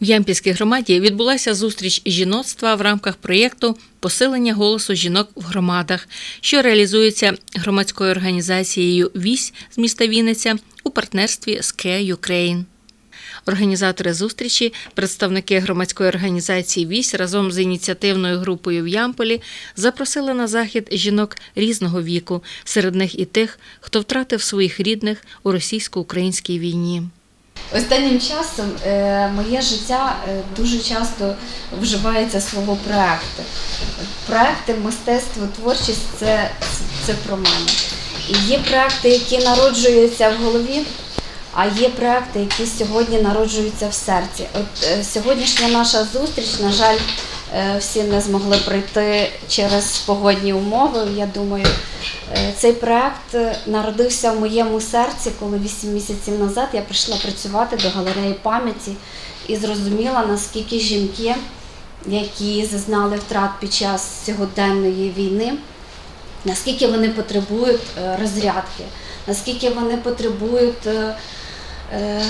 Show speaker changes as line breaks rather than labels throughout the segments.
В Ямпільській громаді відбулася зустріч жіноцтва в рамках проєкту Посилення голосу жінок в громадах, що реалізується громадською організацією Вісь з міста Вінниця у партнерстві з Care Ukraine. Організатори зустрічі, представники громадської організації Вісь разом з ініціативною групою в Ямполі запросили на захід жінок різного віку, серед них і тих, хто втратив своїх рідних у російсько-українській війні.
Останнім часом е, моє життя е, дуже часто вживається слово проекти. Проекти, мистецтво, творчість це, це про мене. І є проекти, які народжуються в голові, а є проекти, які сьогодні народжуються в серці. От е, сьогоднішня наша зустріч, на жаль, всі не змогли прийти через погодні умови. Я думаю, Цей проект е, народився в моєму серці, коли 8 місяців назад я прийшла працювати до галереї пам'яті і зрозуміла, наскільки жінки, які зазнали втрат під час сьогоденної війни, наскільки вони потребують е, розрядки, наскільки вони потребують е, е,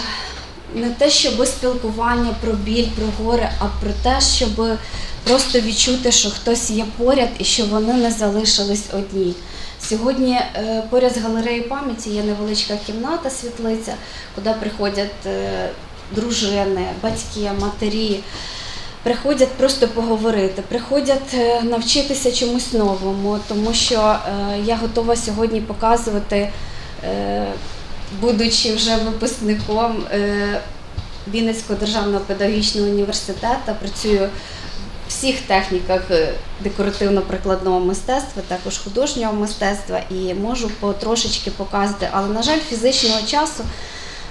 не те, щоб спілкування про біль, про горе, а про те, щоб просто відчути, що хтось є поряд і що вони не залишились одні. Сьогодні е, поряд з галереєю пам'яті є невеличка кімната, світлиця, куди приходять е, дружини, батьки, матері. Приходять просто поговорити, приходять е, навчитися чомусь новому, тому що я готова сьогодні показувати, будучи вже випускником е, Вінницького державного педагогічного університету, працюю в всіх техніках е, декоративно-прикладного мистецтва, також художнього мистецтва, і можу потрошечки показувати. Але, на жаль, фізичного часу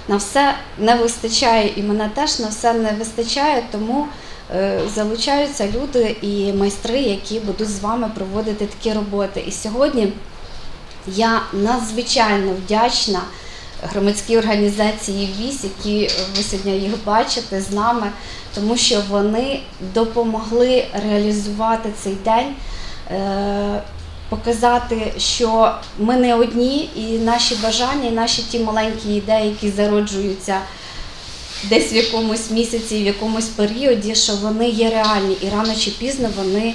на все не вистачає, і мене теж на все не вистачає, тому е, залучаються люди і майстри, які будуть з вами проводити такі роботи. І сьогодні я надзвичайно вдячна громадській організації ВІС, які ви сьогодні їх бачите з нами, тому що вони допомогли реалізувати цей день. е, Показати, що ми не одні, і наші бажання, і наші ті маленькі ідеї, які зароджуються десь в якомусь місяці, в якомусь періоді, що вони є реальні і рано чи пізно вони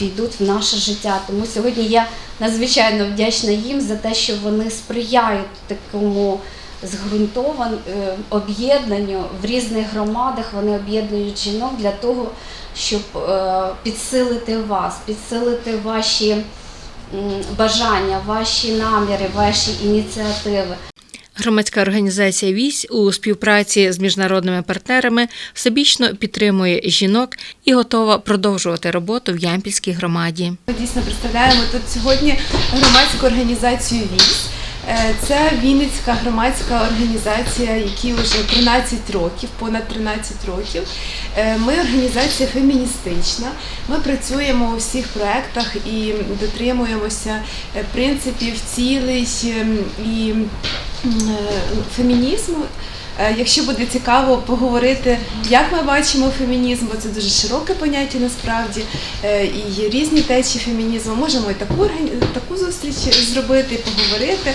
війдуть в наше життя. Тому сьогодні я надзвичайно вдячна їм за те, що вони сприяють такому зґрунтован е, об'єднанню в різних громадах. Вони об'єднують жінок для того, щоб е, підсилити вас, підсилити ваші бажання, ваші наміри, ваші ініціативи.
Громадська організація Вісь у співпраці з міжнародними партнерами всебічно підтримує жінок і готова продовжувати роботу в Ямпільській громаді.
Ми дійсно представляємо тут сьогодні громадську організацію ВІС. Е, Це Вінницька громадська організація, якій вже 13 років, понад 13 років. Е, Ми організація феміністична. Ми працюємо у всіх проєктах і дотримуємося е, принципів цілей ем, і фемінізму. Е, Якщо буде цікаво поговорити, як ми бачимо фемінізм, бо це дуже широке поняття насправді, е, і є різні течії фемінізму. Можемо і таку таку зустріч зробити, поговорити.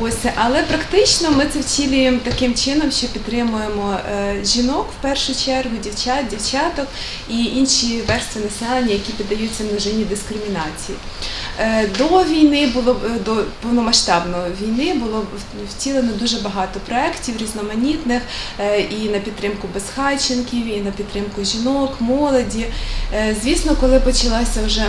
Ось, але практично ми це втілюємо таким чином, що підтримуємо е, жінок в першу чергу, дівчат, дівчаток і інші верстви населення, які піддаються множині дискримінації. Е, До війни було е, до повномасштабної війни було втілено дуже багато проєктів різноманітних е, і на підтримку безхатченків, і на підтримку жінок, молоді. Звісно, коли почалася вже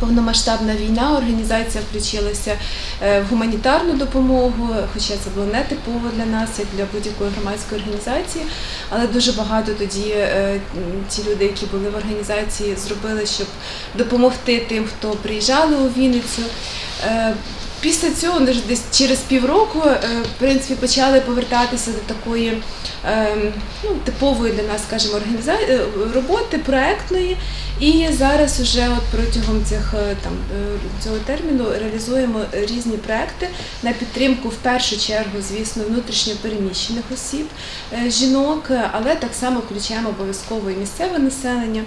Повномасштабна війна, організація включилася е, в гуманітарну допомогу, хоча це було не типово для нас, як для будь-якої громадської організації. Але дуже багато тоді е, ті люди, які були в організації, зробили, щоб допомогти тим, хто приїжджали у Вінницю. Е, Після цього десь- десь через півроку в принципі, почали повертатися до такої ну, типової для нас, скажімо, організа... е, роботи проектної. І зараз вже от протягом цих е, там е, цього терміну реалізуємо різні проекти на підтримку в першу чергу, звісно, внутрішньо переміщених осіб, жінок, але так само включаємо обов'язково і місцеве населення.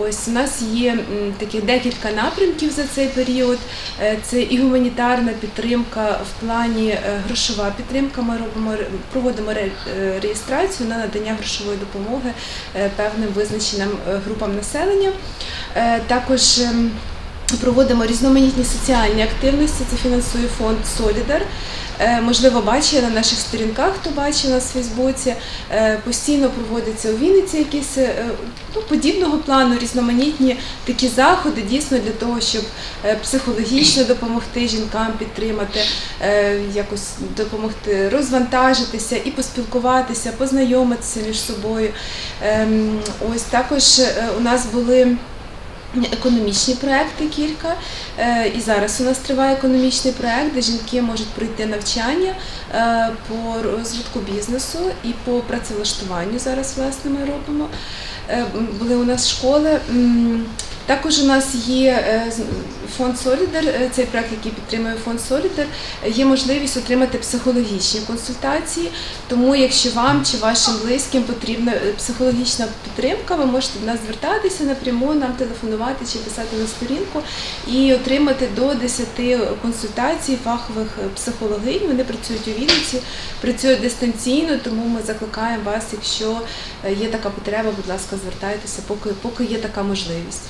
Ось у нас є таких декілька напрямків за цей період. Це і гуманітарна підтримка в плані грошова підтримка. Ми робимо проводимо реєстрацію на надання грошової допомоги е, певним визначеним е, групам населення. Е, Також ем, проводимо різноманітні соціальні активності. Це фінансує фонд Солідар. Е, Можливо, бачили на наших сторінках, хто бачив нас в Фейсбуці. Е, Постійно проводяться у Вінниці якісь е, ну, подібного плану різноманітні такі заходи, дійсно для того, щоб психологічно допомогти жінкам підтримати, якось допомогти розвантажитися і поспілкуватися, познайомитися між собою. Ем, Ось також у нас були. Економічні проекти кілька, Е, і зараз у нас триває економічний проект, де жінки можуть пройти навчання е, по розвитку бізнесу і по працевлаштуванню. Зараз власне ми робимо. Е, Були у нас школи. Також у нас є е, фонд Солідар, е, цей проект, який підтримує фонд Солідар, е, є можливість отримати психологічні консультації. Тому, якщо вам чи вашим близьким потрібна е, психологічна підтримка, ви можете до нас звертатися напряму, нам телефонувати чи писати на сторінку і отримати до 10 консультацій фахових психологинь. Вони працюють у Вінниці, працюють дистанційно, тому ми закликаємо вас, якщо є така потреба, будь ласка, звертайтеся, поки, поки є така можливість.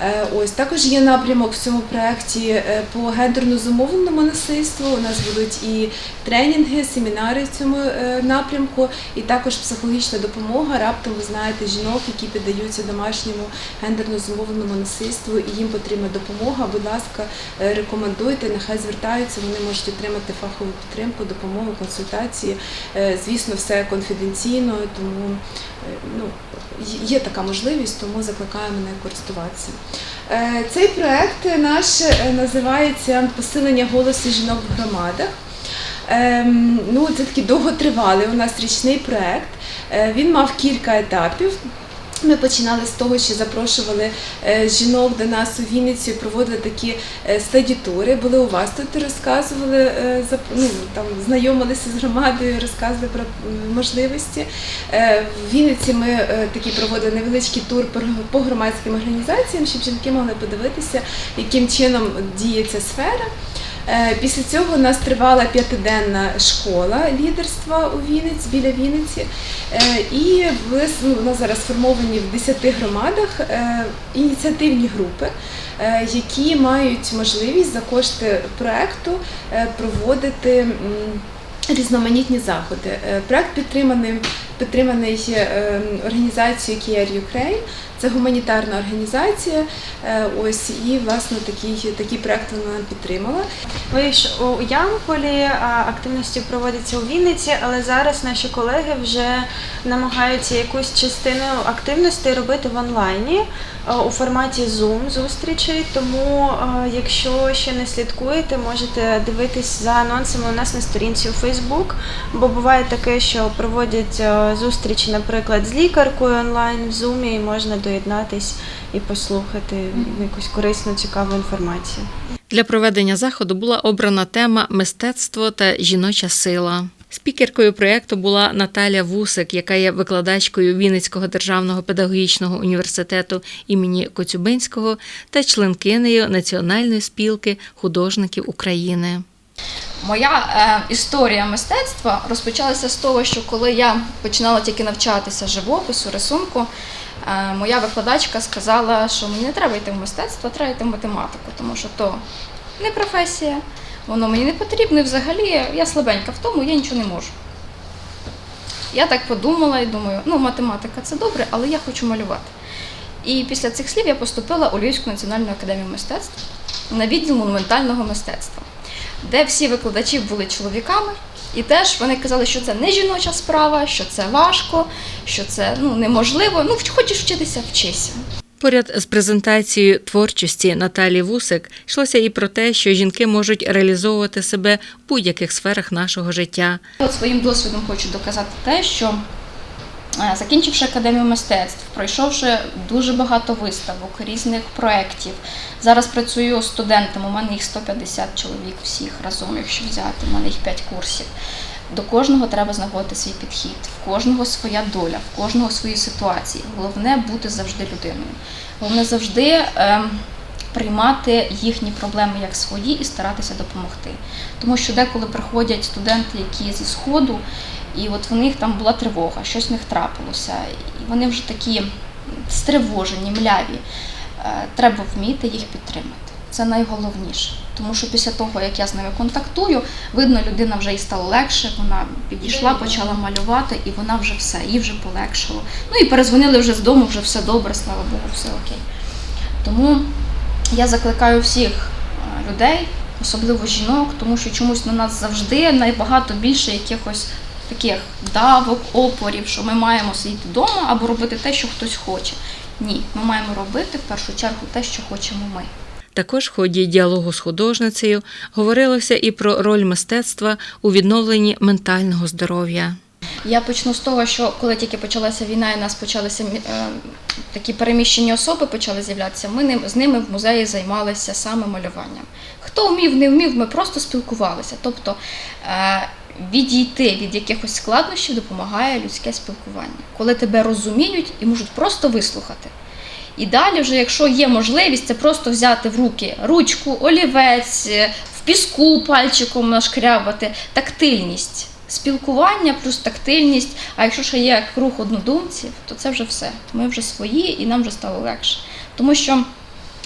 Е, Ось також є напрямок в цьому проєкті е, по гендерно зумовленому насильству. У нас будуть і тренінги, семінари в цьому е, напрямку, і також психологічна допомога. Раптом ви знаєте жінок, які піддаються домашньому гендерно зумовленому насильству, і їм потрібна допомога. Будь ласка, рекомендуйте, нехай звертаються. Вони можуть отримати фахову підтримку, допомогу, консультації. Звісно, все конфіденційно, тому ну, є така можливість, тому закликаємо нею користуватися. Е, Цей проект наш е, називається Посилення голосу жінок в громадах. Ем, Ну, це такий довготривалий у нас річний проект. Е, Він мав кілька етапів. Ми починали з того, що запрошували е, жінок до нас у Вінницю, проводили такі е, стадітури. Були у вас тут, розказували, е, ну, там, знайомилися з громадою, розказували про можливості. В Вінниці ми такий проводили невеличкий тур по громадським організаціям, щоб жінки могли подивитися, яким чином діє ця сфера. Е, Після цього у нас тривала п'ятиденна школа лідерства у Вінниці, біля Вінниці. Е, І були, ну, зараз сформовані в 10 громадах е, ініціативні групи, які мають можливість за кошти проекту проводити різноманітні заходи. Проект підтриманий, підтриманий е, організацією Care Ukraine. Це гуманітарна організація. Е, Ось і власне такий, такий проект вона підтримала.
Ви ж у Ямполі а, активності проводяться у Вінниці, але зараз наші колеги вже намагаються якусь частину активності робити в онлайні у форматі Zoom зустрічей. Тому, якщо ще не слідкуєте, можете дивитись за анонсами у нас на сторінці у Facebook, бо буває таке, що проводять зустрічі, наприклад, з лікаркою онлайн в Zoom, і можна доєднатись і послухати якусь корисну, цікаву інформацію.
Для проведення заходу була обрана тема Мистецтво та жіноча сила. Спікеркою проєкту була Наталя Вусик, яка є викладачкою Вінницького державного педагогічного університету імені Коцюбинського та членкинею Національної спілки художників України.
Моя е, історія мистецтва розпочалася з того, що коли я починала тільки навчатися живопису, рисунку, е, моя викладачка сказала, що мені не треба йти в мистецтво, треба йти в математику, тому що то не професія, воно мені не потрібно і взагалі я слабенька в тому, я нічого не можу. Я так подумала і думаю, ну математика це добре, але я хочу малювати. І після цих слів я поступила у Львівську національну академію мистецтв на відділ монументального мистецтва, де всі викладачі були чоловіками, і теж вони казали, що це не жіноча справа, що це важко, що це ну, неможливо. Ну, хочеш вчитися, вчися.
Поряд з презентацією творчості Наталі Вусик йшлося і про те, що жінки можуть реалізовувати себе в будь-яких сферах нашого життя.
От своїм досвідом хочу доказати те, що е, закінчивши академію мистецтв, пройшовши дуже багато виставок, різних проєктів. Зараз працюю студентом, у мене їх 150 чоловік всіх разом, якщо взяти, у мене їх 5 курсів. До кожного треба знаходити свій підхід, в кожного своя доля, в кожного свої ситуації. Головне бути завжди людиною. Головне завжди ем, приймати їхні проблеми як свої і старатися допомогти. Тому що деколи приходять студенти, які зі сходу, і от в них там була тривога, щось в них трапилося, і вони вже такі стривожені, мляві. Е, Треба вміти їх підтримати. Це найголовніше. Тому що після того, як я з ними контактую, видно, людина вже і стало легше, вона підійшла, почала малювати, і вона вже все, їй вже полегшало. Ну і перезвонили вже з дому, вже все добре, слава Богу, все окей. Тому я закликаю всіх е, людей, особливо жінок, тому що чомусь на нас завжди набагато більше якихось таких давок, опорів, що ми маємо сидіти вдома або робити те, що хтось хоче. Ні, ми маємо робити в першу чергу те, що хочемо ми.
Також в ході діалогу з художницею говорилося і про роль мистецтва у відновленні ментального здоров'я.
Я почну з того, що коли тільки почалася війна і нас почалися е, такі переміщені особи почали з'являтися, ми ним, з ними в музеї займалися саме малюванням. Хто вмів, не вмів, ми просто спілкувалися. Тобто е, відійти від якихось складнощів допомагає людське спілкування, коли тебе розуміють і можуть просто вислухати. І далі, вже, якщо є можливість, це просто взяти в руки ручку, олівець, е, в піску пальчиком нашкрябати, тактильність. Спілкування плюс тактильність. А якщо ще є круг однодумців, то це вже все. Ми вже свої і нам вже стало легше. Тому що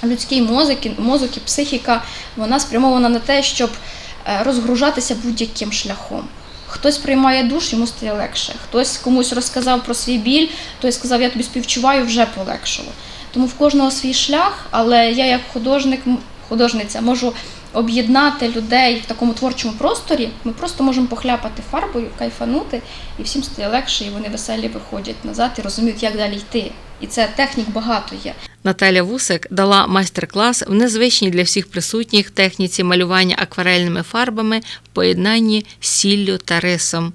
людський мозок, мозок і психіка вона спрямована на те, щоб е, розгружатися будь-яким шляхом. Хтось приймає душ, йому стає легше. Хтось комусь розказав про свій біль, той сказав, я тобі співчуваю, вже полегшало. Тому в кожного свій шлях, але я як художник, художниця можу об'єднати людей в такому творчому просторі. Ми просто можемо похляпати фарбою, кайфанути, і всім стає легше, і вони веселі виходять назад і розуміють, як далі йти. І це технік багато є.
Наталя Вусик дала майстер-клас в незвичній для всіх присутніх техніці малювання акварельними фарбами в поєднанні з сіллю та рисом.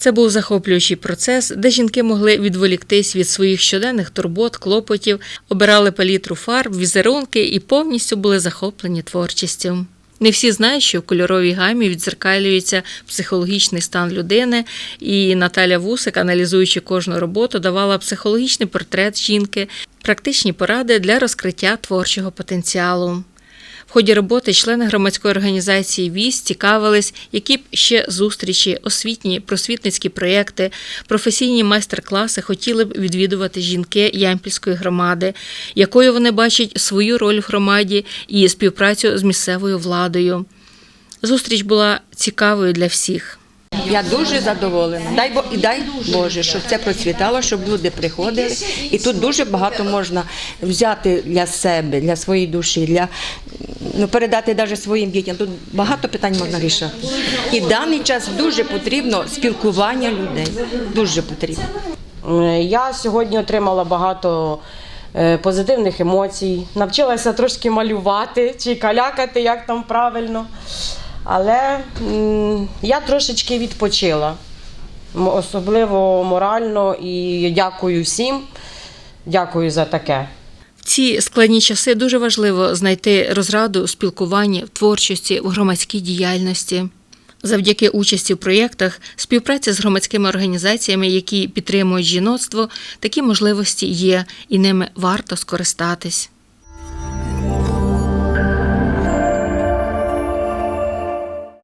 Це був захоплюючий процес, де жінки могли відволіктись від своїх щоденних турбот, клопотів, обирали палітру фарб, візерунки і повністю були захоплені творчістю. Не всі знають, що в кольоровій гамі відзеркалюється психологічний стан людини, і Наталя Вусик, аналізуючи кожну роботу, давала психологічний портрет жінки, практичні поради для розкриття творчого потенціалу. В ході роботи члени громадської організації ВІС цікавились, які б ще зустрічі, освітні, просвітницькі проєкти, професійні майстер-класи хотіли б відвідувати жінки Ямпільської громади, якою вони бачать свою роль в громаді і співпрацю з місцевою владою. Зустріч була цікавою для всіх.
Я дуже задоволена. Дай Бо і дай Боже, щоб це процвітало, щоб люди приходили. І тут дуже багато можна взяти для себе, для своєї душі, для ну, передати навіть своїм дітям. Тут багато питань можна рішати. І в даний час дуже потрібно спілкування людей. Дуже потрібно.
Е, Я сьогодні отримала багато е, позитивних емоцій, навчилася трошки малювати чи калякати, як там правильно. Але я трошечки відпочила, особливо морально, і дякую всім. Дякую за таке.
В ці складні часи дуже важливо знайти розраду спілкування в творчості, в громадській діяльності. Завдяки участі в проєктах, співпраці з громадськими організаціями, які підтримують жіноцтво, такі можливості є, і ними варто скористатись.